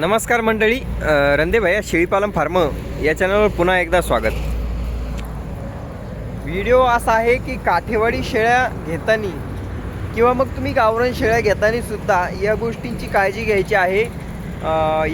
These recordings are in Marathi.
नमस्कार मंडळी रंदे रंदेभाई शेळीपालन फार्म या चॅनलवर पुन्हा एकदा स्वागत. व्हिडिओ असा आहे की काठेवाडी शेळ्या घेताना किंवा मग तुम्ही गावरान शेळ्या घेताना सुद्धा या गोष्टींची काळजी घ्यायची आहे.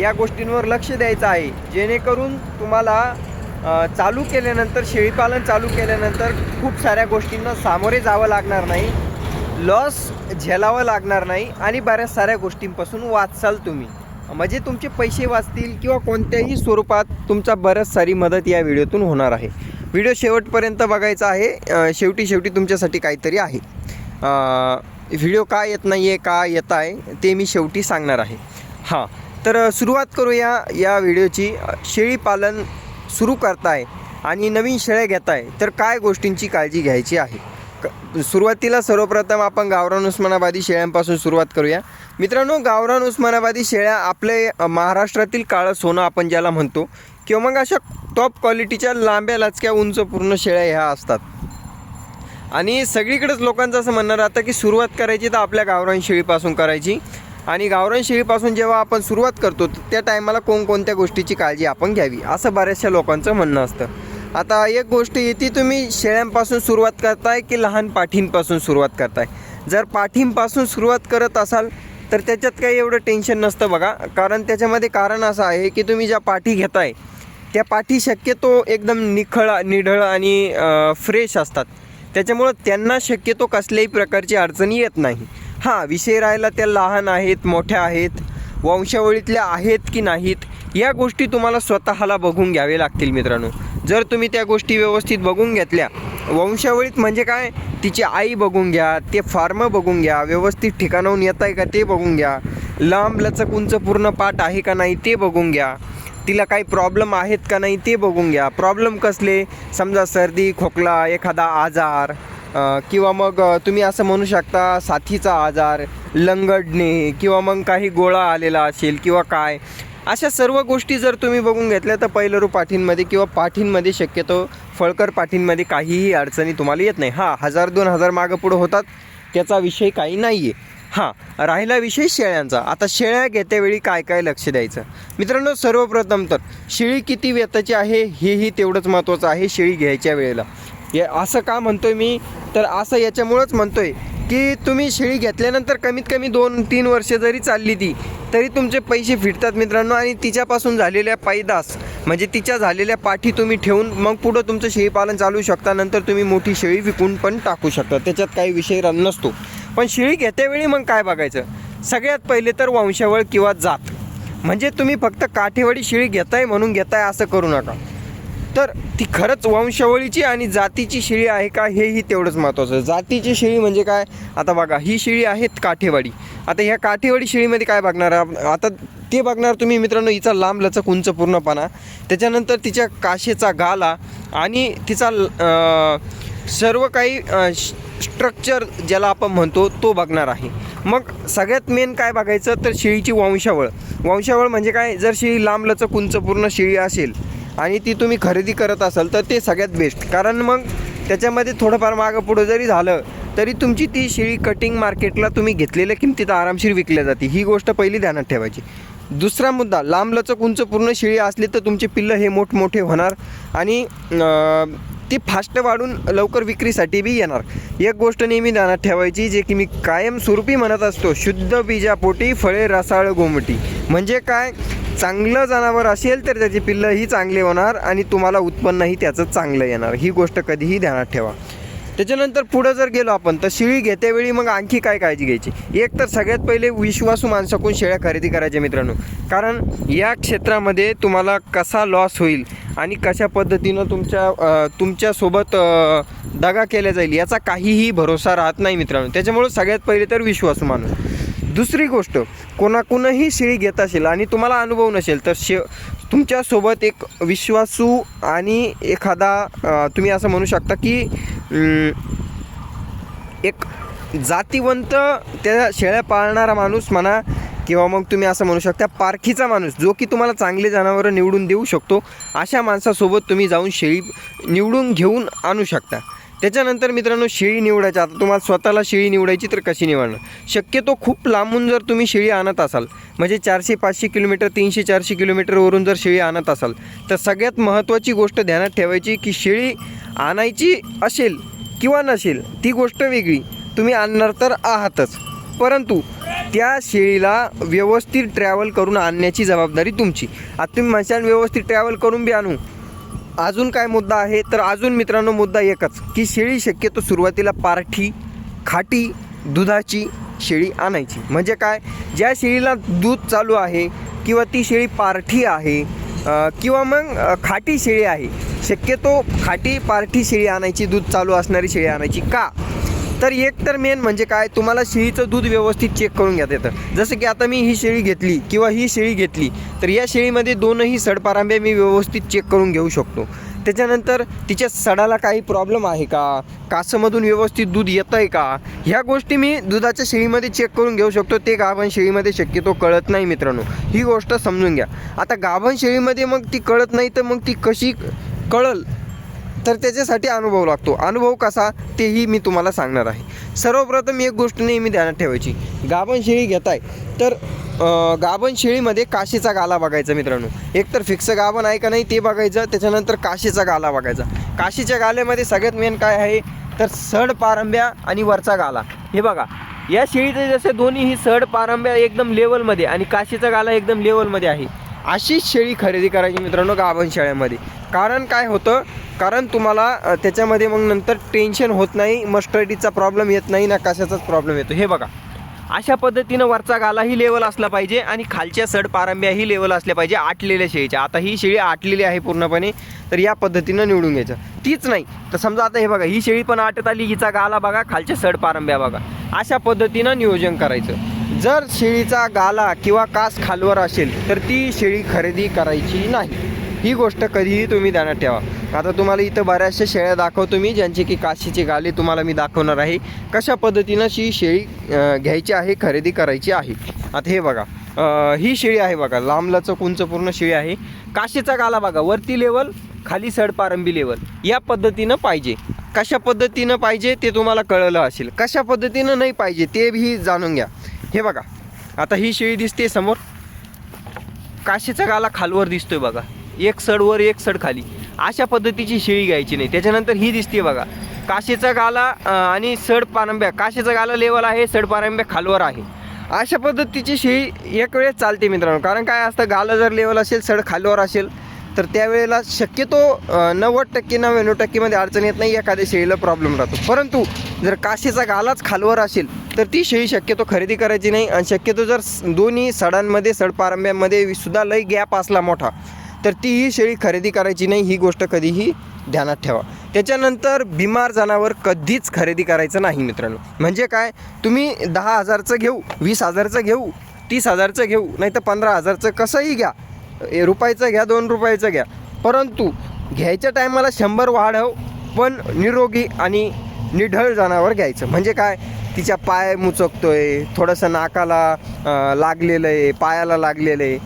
या गोष्टींवर लक्ष द्यायचं आहे. जेणेकरून तुम्हाला चालू केल्यानंतर शेळीपालन चालू केल्यानंतर खूप साऱ्या गोष्टींना सामोरे जावं लागणार नाही लॉस झेलावं लागणार नाही आणि बऱ्याच साऱ्या गोष्टींपासून वाचाल तुम्ही. म्हणजे तुमचे पैसे वाचतील किंवा कोणत्याही स्वरूपात तुमचा बऱ्याच सारी मदत या व्हिडिओतून होणार आहे. व्हिडिओ शेवटपर्यंत बघायचा आहे. शेवटी शेवटी तुमच्यासाठी काहीतरी आहे. व्हिडिओ का येत नाही आहे का येत आहे ते मी शेवटी सांगणार आहे. हां तर सुरुवात करूया या व्हिडिओची. शेळीपालन सुरू करताय आणि नवीन शेळ्या घेताय तर काय गोष्टींची काळजी घ्यायची आहे? क- सुरुवातीला सर्वप्रथम आपण गावरान उस्मानाबादी शेळ्यांपासून सुरुवात करूया. मित्रांनो गावरान उस्मानाबादी शेळ्या आपले महाराष्ट्रातील काळं सोनं आपण ज्याला म्हणतो किंवा मग अशा टॉप क्वालिटीच्या लांब्या लचक्या उंच पूर्ण शेळ्या ह्या असतात. आणि सगळीकडेच लोकांचं असं म्हणणं राहतं की सुरुवात करायची तर आपल्या गावरान शेळीपासून करायची. आणि गावरान शेळीपासून जेव्हा आपण सुरुवात करतो त्या टायमाला कोणकोणत्या गोष्टीची काळजी आपण घ्यावी असं बऱ्याचशा लोकांचं म्हणणं असतं. आता एक गोष्ट येते तुम्ही शेळ्यांपासून सुरुवात करताय की लहान पाठींपासून सुरुवात करताय? जर पाठींपासून सुरुवात करत असाल तर त्याच्यात काही एवढं टेन्शन नसतं बघा. कारण त्याच्यामध्ये कारण असं आहे की तुम्ही ज्या पाठी घेताय त्या पाठी शक्यतो एकदम निखळ निढळ आणि फ्रेश असतात. त्याच्यामुळं त्यांना शक्यतो कसल्याही प्रकारची अडचणी येत नाही. हां विषय राहिला त्या लहान आहेत मोठ्या आहेत वंशावळीतल्या आहेत की नाहीत या गोष्टी तुम्हाला स्वतःला बघून घ्यावे लागतील मित्रांनो. जर तुम्ही त्या गोष्टी व्यवस्थित बघून घेतल्या वंशावळीत म्हणजे काय? तिची आई बघून घ्या ते फार्म बघून घ्या व्यवस्थित ठिकाणाहून येत आहे का ते बघून घ्या. लांब लचक उंच पूर्ण पाठ आहे का नाही ते बघून घ्या. तिला काही प्रॉब्लेम आहेत का नाही ते बघून घ्या. प्रॉब्लेम कसले? समजा सर्दी खोकला एखादा आजार किंवा मग तुम्ही असं म्हणू शकता साथीचा आजार लंगडणे किंवा मग काही गोळा आलेला असेल किंवा काय. अशा सर्व गोष्टी जर तुम्ही बघून घेतल्या तर पहिलरू पाठींमध्ये किंवा पाठींमध्ये शक्यतो फळकर पाठींमध्ये काहीही अडचणी तुम्हाला येत नाही. हां हजार दोन हजार मागं पुढं होतात त्याचा विषय काही नाही आहे हां राहिला विषय शेळ्यांचा. आता शेळ्या घेतेवेळी काय काय लक्ष द्यायचं? मित्रांनो सर्वप्रथम तर शेळी किती व्यताची आहे हेही तेवढंच महत्त्वाचं आहे शेळी घ्यायच्या वेळेला. हे असं का म्हणतोय मी? तर असं याच्यामुळंच म्हणतोय. की तुम्ही शेळी घेतल्यानंतर कमीत कमी दोन तीन वर्षे जरी चालली ती तरी तुमचे पैसे फिरतात मित्रांनो. आणि तिच्यापासून झालेल्या पैदास म्हणजे तिच्या झालेल्या पाठी तुम्ही ठेवून मग पुढं तुमचं शेळीपालन चालू शकता. नंतर तुम्ही मोठी शेळी विकून पण टाकू शकता. त्याच्यात काही विषय रन नसतो. पण शेळी घेतेवेळी मग काय बघायचं? सगळ्यात पहिले तर वंशावळ किंवा जात. म्हणजे तुम्ही फक्त काठेवाडी शेळी घेताय म्हणून घेताय असं करू नका. तर ती खरंच वंशावळीची आणि जातीची शेळी आहे का हेही तेवढंच महत्त्वाचं जातीची शेळी म्हणजे काय? आता बघा ही शेळी आहेत काठेवाडी. आता ह्या काठेवाडी शेळीमध्ये काय बघणार आता ते बघणार तुम्ही मित्रांनो हिचा लांब लचक उंच पूर्णपणा. त्याच्यानंतर तिच्या काशेचा गाला आणि तिचा ल- सर्व काही स्ट्रक्चर ज्याला आपण म्हणतो तो बघणार आहे. मग सगळ्यात मेन काय बघायचं? तर शेळीची वंशावळ. वंशावळ म्हणजे काय? जर शेळी लांब लचक उंच पूर्ण शेळी असेल आणि ती तुम्ही खरेदी करत असाल तर ते सगळ्यात बेस्ट कारण मग त्याच्यामध्ये थोडंफार मागं पुढं जरी झालं तरी तुमची ती शेळी कटिंग मार्केटला तुम्ही घेतलेल्या किमतीत आरामशीर विकल्या जाते. ही गोष्ट पहिली ध्यानात ठेवायची. दुसरा मुद्दा लांबलचक उंच पूर्ण शेळी असली तर तुमचे पिल्लं हे मोठमोठे होणार आणि ती फास्ट वाढून लवकर विक्रीसाठी बी येणार. एक गोष्ट नेहमी ध्यानात ठेवायची जे की मी कायमस्वरूपी म्हणत असतो शुद्ध बीजापोटी फळे रसाळ गोमटी. म्हणजे काय? चांगलं जनावर असेल तर त्याची पिल्लंही चांगली होणार आणि तुम्हाला उत्पन्नही त्याचं चांगलं येणार. ही गोष्ट कधीही ध्यानात ठेवा. त्याच्यानंतर पुढं जर गेलो आपण तर शेळी घेतेवेळी मग आणखी काय काळजी घ्यायची? एक तर सगळ्यात पहिले विश्वासू माणसाकडून शेळ्या खरेदी करायच्या मित्रांनो. कारण या क्षेत्रामध्ये तुम्हाला कसा लॉस होईल आणि कशा पद्धतीनं तुमच्या तुमच्यासोबत दगा केल्या जाईल याचा काहीही भरोसा राहत नाही मित्रांनो. त्याच्यामुळं सगळ्यात पहिले तर विश्वासू माणूस. दुसरी गोष्ट कोणाकुणही शेळी घेत असेल आणि तुम्हाला अनुभव नसेल तर शे तुमच्यासोबत एक विश्वासू आणि एखादा तुम्ही असं म्हणू शकता की एक जातीवंत त्या शेळ्या पाळणारा माणूस म्हणा किंवा मग तुम्ही असं म्हणू शकता पारखीचा माणूस जो की तुम्हाला चांगले जनावरं निवडून देऊ शकतो अशा माणसासोबत तुम्ही जाऊन शेळी निवडून घेऊन आणू शकता. त्याच्यानंतर मित्रांनो शेळी निवडायची. आता तुम्हाला स्वतःला शेळी निवडायची तर कशी निवडणार? शक्यतो खूप लांबून जर तुम्ही शेळी आणत असाल म्हणजे चारशे पाचशे किलोमीटर तीनशे चारशे किलोमीटरवरून जर शेळी आणत असाल तर सगळ्यात महत्त्वाची गोष्ट ध्यानात ठेवायची की शेळी आणायची असेल किंवा नसेल ती गोष्ट वेगळी. तुम्ही आणणार तर आहातच. परंतु त्या शेळीला व्यवस्थित ट्रॅव्हल करून आणण्याची जबाबदारी तुमची. आता तुम्ही म्हणशाल व्यवस्थित ट्रॅव्हल करून बी आणू. अजून काय मुद्दा आहे? तर अजून मित्रांनो मुद्दा एकच की शेळी शक्यतो सुरुवातीला पारठी खाटी दुधाची शेळी आणायची. म्हणजे काय? ज्या शेळीला दूध चालू आहे किंवा ती शेळी पारठी आहे किंवा मग खाटी शेळी आहे शक्यतो खाटी पारठी शेळी आणायची दूध चालू असणारी शेळी आणायची. का? तर एक तर मेन म्हणजे काय तुम्हाला शेळीचं दूध व्यवस्थित चेक करून घ्या येतं. जसं की आता मी ही शेळी घेतली किंवा ही शेळी घेतली तर या शेळीमध्ये दोनही सडपारांबे मी व्यवस्थित चेक करून घेऊ शकतो. त्याच्यानंतर तिच्या सडाला काही प्रॉब्लेम आहे का? कासमधून व्यवस्थित दूध येतं आहे का? ह्या गोष्टी मी दुधाच्या शेळीमध्ये चेक करून घेऊ शकतो. ते गाभण शेळीमध्ये शक्यतो कळत नाही मित्रांनो. ही गोष्ट समजून घ्या. आता गाभण शेळीमध्ये मग ती कळत नाही तर मग ती कशी कळल? तर त्याच्यासाठी अनुभव लागतो. अनुभव कसा तेही मी तुम्हाला सांगणार आहे. सर्वप्रथम एक गोष्ट नेहमी ध्यानात ठेवायची. गाभण शेळी घेताय तर गाभण शेळीमध्ये काशीचा गाला बघायचा मित्रांनो. एकतर फिक्स गाभण आहे का नाही ते बघायचं त्याच्यानंतर काशीचा गाला बघायचा. काशीच्या गाल्यामध्ये सगळ्यात मेन काय आहे तर सड पारंब्या आणि वरचा गाला. हे बघा या शेळीचे जसे दोन्ही ही सड पारंब्या एकदम लेवलमध्ये आणि काशीचा गाला एकदम लेवलमध्ये आहे. अशीच शेळी खरेदी करायची मित्रांनो गाभण शेळ्यामध्ये. कारण काय होतं? कारण तुम्हाला त्याच्यामध्ये मग नंतर टेन्शन होत नाही मस्टर्डीचा प्रॉब्लेम येत नाही ना कशाचाच प्रॉब्लेम येतो. हे बघा. अशा पद्धतीनं वरचा गालाही लेवल असला पाहिजे आणि खालच्या सड पारंब्याही लेवल असल्या पाहिजे आटलेल्या शेळीच्या. आता ही शेळी आटलेली आहे पूर्णपणे तर या पद्धतीनं निवडून घ्यायचं. तीच नाही. तर समजा आता हे बघा ही शेळी पण आटत आली हिचा गाला बघा खालच्या सड पारंब्या बघा. अशा पद्धतीनं नियोजन करायचं. जर शेळीचा गाला किंवा कास खालवर असेल तर ती शेळी खरेदी करायची नाही. ही गोष्ट कधीही तुम्ही ध्यानात ठेवा. आता तुम्हाला इथं बऱ्याचशा शेळ्या दाखवतो मी ज्यांचे की काशीचे गाले तुम्हाला मी दाखवणार आहे. कशा पद्धतीनं ही शेळी घ्यायची आहे खरेदी करायची आहे? आता हे बघा ही शेळी आहे बघा लांबलाचं उंच पूर्ण शेळी आहे. काशीचा गाला बघा वरती लेवल खाली सडपारंबी लेवल या पद्धतीनं पाहिजे. कशा पद्धतीनं पाहिजे ते तुम्हाला कळलं असेल. कशा पद्धतीनं नाही पाहिजे ते बी जाणून घ्या. हे बघा आता ही शेळी दिसते समोर. काशीचा गाला खालवर दिसतोय बघा. एक सडवर एक सड खाली. अशा पद्धतीची शेळी घ्यायची नाही. त्याच्यानंतर ही दिसते बघा. काशीचा गाला आणि सड पारंब्या. काशीचा गाला लेवल आहे सड पारंब्या खालवर आहे. अशा पद्धतीची शेळी एक वेळेस चालते मित्रांनो. कारण काय असतं गाला जर लेवल असेल सड खालवर असेल तर त्यावेळेला शक्यतो नव्वद टक्के नव्याण्णव टक्केमध्ये अडचण येत नाही एखाद्या शेळीला प्रॉब्लेम राहतो. परंतु जर काशीचा गालाच खालवर असेल तर ती शेळी शक्यतो खरेदी करायची नाही आणि शक्यतो जर दोन्ही सडांमध्ये सडपारंब्यांमध्ये सुद्धा लय गॅप असला मोठा तर ती ही शेळी खरेदी करायची नाही ही गोष्ट कधीही ध्यानात ठेवा. त्याच्यानंतर बिमार जनावर कधीच खरेदी करायचं नाही मित्रांनो. म्हणजे काय? तुम्ही दहा हजारचं घेऊ वीस हजारचं घेऊ तीस हजारचं घेऊ नाही तर पंधरा हजारचं कसंही घ्या रुपयाचं घ्या दोन रुपयाचं घ्या. परंतु घ्यायच्या टायमाला शंभर वाढव पण निरोगी आणि निढळ जनावर घ्यायचं. म्हणजे काय? तिच्या पाय मुचकतोय थोडंसं नाकाला लागलेलं आहे पायाला लागलेलं आहे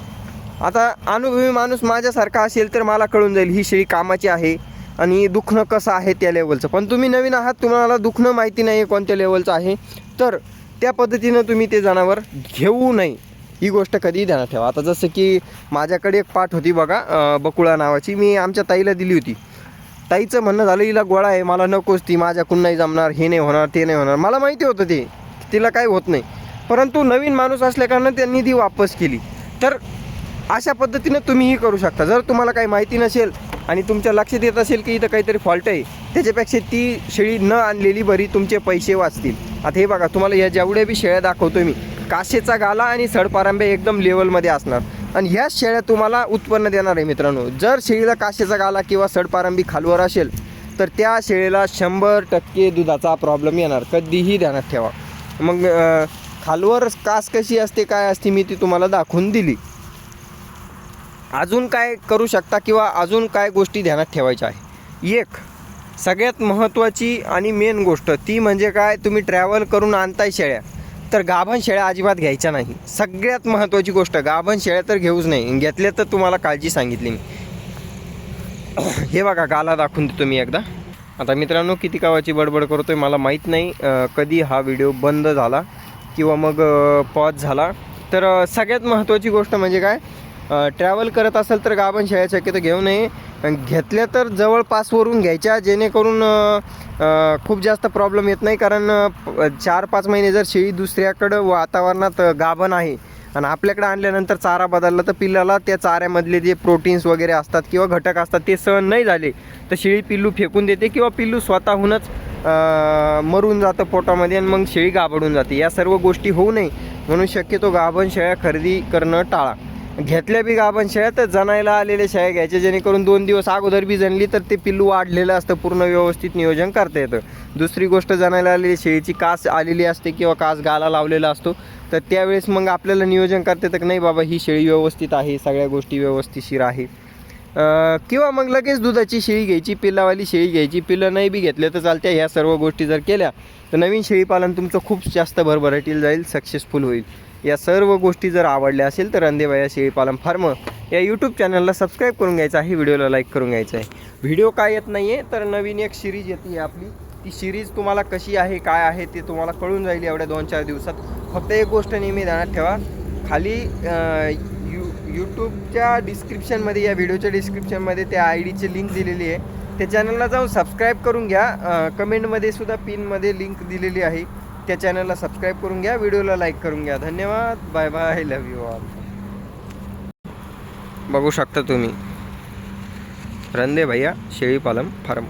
आता अनुभवी माणूस माझ्यासारखा असेल तर मला कळून जाईल ही शेळी कामाची आहे आणि दुखणं कसं आहे त्या लेवलचं पण तुम्ही नवीन आहात तुम्हाला दुखणं माहिती नाही आहे कोणत्या लेवलचं आहे. तर त्या पद्धतीनं तुम्ही ते जनावर घेऊ नये. ही गोष्ट कधीही ध्यानात ठेवा. आता जसं की माझ्याकडे एक पाठ होती बघा बकुळा नावाची. मी आमच्या ताईला दिली होती. ताईचं म्हणणं झालं हिला गोळा आहे मला नकोच ती माझ्याकडून नाही जमणार हे नाही होणार ते नाही होणार. मला माहिती होतं ते तिला काही होत नाही. परंतु नवीन माणूस असल्याकारणानं त्यांनी ती वापस केली. तर अशा पद्धतीनं तुम्हीही करू शकता. जर तुम्हाला काही माहिती नसेल आणि तुमच्या लक्षात येत असेल की इथं काहीतरी फॉल्ट आहे त्याच्यापेक्षा ती शेळी न आणलेली बरी तुमचे पैसे वाचतील. आता हे बघा तुम्हाला या जेवढ्या बी शेळ्या दाखवतो मी काशेचा गाला आणि सडपारांब्या एकदम लेवलमध्ये असणार. आणि ह्या शेळ्या तुम्हाला उत्पन्न देणार आहे मित्रांनो. जर शेळीला काशेचा गाला किंवा सडपारंबी खालवर असेल तर त्या शेळीला शंभर टक्के दुधाचा प्रॉब्लेम येणार. कधीही ध्यानात ठेवा. मग खालवर कास कशी असते काय असते मी ती तुम्हाला दाखवून दिली. अजून काय करू शकता किंवा अजून काय गोष्टी ध्यानात ठेवायच्या आहे? एक सगळ्यात महत्त्वाची आणि मेन गोष्ट ती म्हणजे काय? तुम्ही ट्रॅव्हल करून आणताय शेळ्या. तर गाभण शेळ्या अजिबात घ्यायच्या नाही. सगळ्यात महत्त्वाची गोष्ट गाभण शेळ्या तर घेऊच नाही. घेतल्या तर तुम्हाला काळजी सांगितली मी. हे बघा गाला दाखवून देतो मी एकदा. आता मित्रांनो किती कावाची बडबड करतो आहे मला माहीत नाही. कधी हा व्हिडिओ बंद झाला किंवा मग पॉज झाला. तर सगळ्यात महत्त्वाची गोष्ट म्हणजे काय? ट्रॅव्हल करत असेल तर गाभण शेळ्या शक्यतो घेऊ नये. घेतल्या तर जवळपासवरून घ्यायच्या जेणेकरून खूप जास्त प्रॉब्लेम येत नाही. कारण चार पाच महिने जर शेळी दुसऱ्याकडं वातावरणात गाभण आहे आणि आपल्याकडे आणल्यानंतर चारा बदलला तर पिल्लाला त्या चाऱ्यामधले जे प्रोटीन्स वगैरे असतात किंवा घटक असतात ते सहन नाही झाले तर शेळी पिल्लू फेकून देते किंवा पिल्लू स्वतःहूनच मरून जातं पोटामध्ये आणि मग शेळी गाभडून जाते. या सर्व गोष्टी होऊ नये. म्हणून शक्यतो गाभण शेळ्या खरेदी करणं टाळा. घेतल्या बी आपण शेळ्या तर जणायला आलेल्या शेळ्या घ्यायच्या जेणेकरून दोन दिवस अगोदर बी जणली तर ते पिल्लू वाढलेलं असतं पूर्ण व्यवस्थित नियोजन करता येतं. दुसरी गोष्ट जणायला आलेली शेळीची कास आलेली असते किंवा कास गाला लावलेला असतो तर त्यावेळेस मग आपल्याला नियोजन करता येतं की नाही बाबा ही शेळी व्यवस्थित आहे सगळ्या गोष्टी व्यवस्थितशीर आहे. किंवा मग लगेच दुधाची शेळी घ्यायची पिल्लावाली शेळी घ्यायची पिल्लं नाही बी घेतल्या तर चालत्या ह्या सर्व गोष्टी जर केल्या तर नवीन शेळीपालन तुमचं खूप जास्त भरभराटीला जाईल सक्सेसफुल होईल. या सर्व गोष्टी जर आवडल्या असेल तर अंधेबाया शेळीपालन फार्म या यूट्यूब चॅनलला सबस्क्राईब करून घ्यायचं आहे. व्हिडिओला लाईक करून घ्यायचं आहे. व्हिडिओ काय येत नाही आहे तर नवीन एक सिरीज येते आहे आपली. ती सिरीज तुम्हाला कशी आहे काय आहे ते तुम्हाला कळून जाईल एवढ्या दोन चार दिवसात. फक्त एक गोष्ट नेहमी ध्यानात ठेवा. खाली यू यूट्यूबच्या डिस्क्रिप्शनमध्ये या व्हिडिओच्या डिस्क्रिप्शनमध्ये त्या आय डीची लिंक दिलेली आहे. त्या चॅनलला जाऊन सबस्क्राईब करून घ्या. कमेंटमध्ये सुद्धा पिनमध्ये लिंक दिलेली आहे. त्या चॅनलला सबस्क्राईब करून घ्या व्हिडिओला लाईक करून घ्या. धन्यवाद. Bye bye love you all बघू शकता तुम्ही. रंदे भैया शेळीपालन फार्म